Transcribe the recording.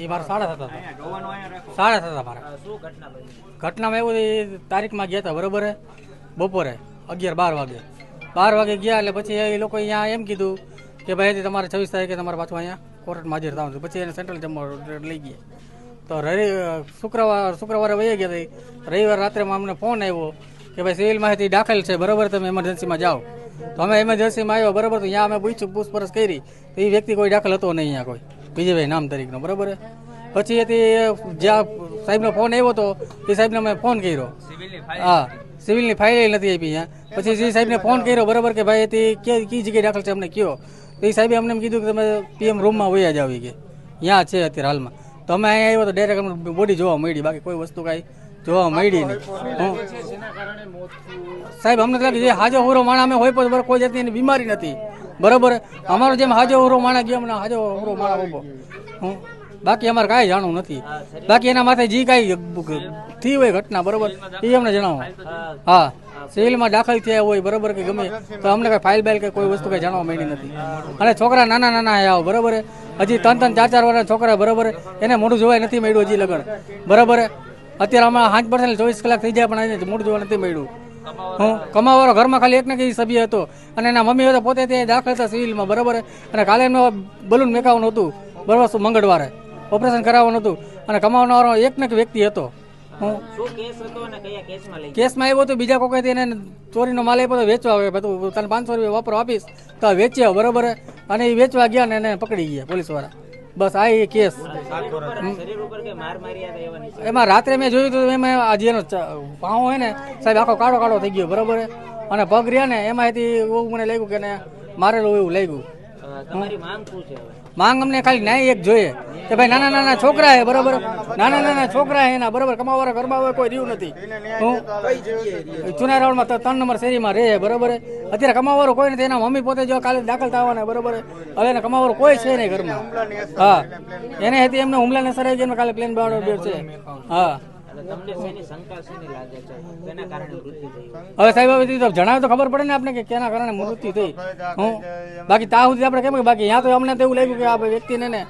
એ મારા સાડા થતા હતા. સાડા થતા મારા. ઘટનામાં એવું તારીખમાં ગયા હતા બરોબર બપોરે અગિયાર બાર વાગે. બાર વાગે ગયા એટલે પછી એ લોકો અહીંયા એમ કીધું કે ભાઈ તમારે છવ્વીસ તારીખે તમારે પાછું અહીંયા કોર્ટમાં હાજર થવાનું પછી એને સેન્ટ્રલ જમવા લઈ ગયા. તો રવિ શુક્રવાર શુક્રવારે વહી ગયા રવિવાર રાત્રેમાં અમને ફોન આવ્યો કે ભાઈ સિવિલ માહિતી દાખલ છે બરોબર તમે એમરજન્સીમાં જાઓ. તો અમે એમરજન્સીમાં આવ્યો બરાબર? તો અહીંયા અમે પૂછ્યું પૂછપરછ કરી. તો એ વ્યક્તિ કોઈ દાખલ હતો નહીં અહીંયા કોઈ. વિજયભાઈ નામ તરીકેનો બરાબર? પછી એથી જ્યાં સાહેબનો ફોન આવ્યો હતો એ સાહેબને અમે ફોન કર્યો. હા સિવિલની ફાઇલ નથી આપી અહીંયા પછી જે સાહેબને ફોન કર્યો બરાબર કે ભાઈ તે કે કઈ જગ્યાએ દાખલ છે અમને કયો? તો એ સાહેબે અમને એમ કીધું કે તમે પીએમ રૂમમાં વયા જ આવી કે. ત્યાં છે અત્યારે હાલમાં. તો અમે અહીંયા આવ્યો તો ડાયરેક્ટ અમને બોડી જોવા મળી બાકી કોઈ વસ્તુ કાંઈ જોવા મળી સાહેબ અમને લાગે જે હાજો હોરો માણા અમે હોય પણ કોઈ જાતની બીમારી નથી. બરાબર? અમારો જેમ હાજો હોરો માણા ગયો અમને હાજો હોરો માણા ઊભો હું? બાકી અમારે કાંઈ જાણવું નથી. બાકી એના માથે જે કાંઈ થઈ હોય ઘટના બરાબર? એ અમને જણાવો. હા. સિવિલમાં દાખલ થયા હોય બરાબર કે ગમે તો અમને કાંઈ ફાઇલ બાઇલ કે કોઈ વસ્તુ કાંઈ જાણવા મળી નથી. અને છોકરા નાના નાના આવ્યા બરાબર? હજી ત્રણ ત્રણ ચાર ચાર વર્ષના છોકરા બરોબર? એને મોઢું જોવાય નથી મળ્યું હજી લગન. બરાબર? અત્યારે અમારા પાંચ પર્સન્ટ ચોવીસ કલાક થઈ જાય પણ એને મૂળ જોવા નથી મળ્યું. હું કમાવાળો ઘરમાં ખાલી એક ને કઈ સભ્ય હતો. અને એના મમ્મી હતા પોતે ત્યાં દાખલ હતા સિવિલમાં બરાબર? અને કાલે એમને બલૂન મેકાવાનું હતું. બરાબર શું મંગળવારે. ઓપરેશન કરાવવાનું હતું. અને કમાવનારો એક ને વ્યક્તિ હતો. હું હતો કેસમાં આવ્યો તો બીજા કોઈ એને ચોરીનો માલ આપ્યો તો વેચવા આવે બધું તને પાંચસો રૂપિયા વાપરો આપીશ. તો વેચ્યા બરોબર? અને એ વેચવા ગયા ને એને પકડી ગયા પોલીસવાળા બસ આ એ કેસ. શરીર ઉપર શરીર ઉપર કે માર માર્યા હતા એવા નિશાન એમાં રાત્રે મેં જોયું હતું એમાં આ જેનો પાઉ હોય ને સાહેબ આખો કાળો કાળો થઈ ગયો બરોબર? અને પગ રહ્યા ને એમાંથી એવું મને લાગ્યું કે ને મારેલું એવું લાગ્યું. માંગ અમને ખાલી ન્યાય એક જોઈએ. કે ભાઈ નાના નાના છોકરા હે બરોબર? નાના નાના છોકરા હે એના બરોબર? કમાવાળા ઘરમાં કોઈ રહ્યું નથી. હું ચુના રોડમાં ત- ત્રણ નંબર શેરીમાં રહે બરોબર? અત્યારે કમાવાળો કોઈ નથી. એના મમ્મી પોતે જો કાલે દાખલ થવાના બરોબર? હવે એને કમાવાળો કોઈ છે નહીં ઘરમાં. હા. એને હતી એમને હુમલાને સરાઈ ગયો કાલે પ્લેન બાવડો બે છે. હા. હવે સાહેબ જણાવે તો ખબર પડે ને આપણે કે કેના કારણે મૃત્યુ થઈ. હું? બાકી ત્યાં સુધી આપણે કેમ કે બાકી ત્યાં તો અમને તો એવું લાગ્યું કે આ વ્યક્તિને ને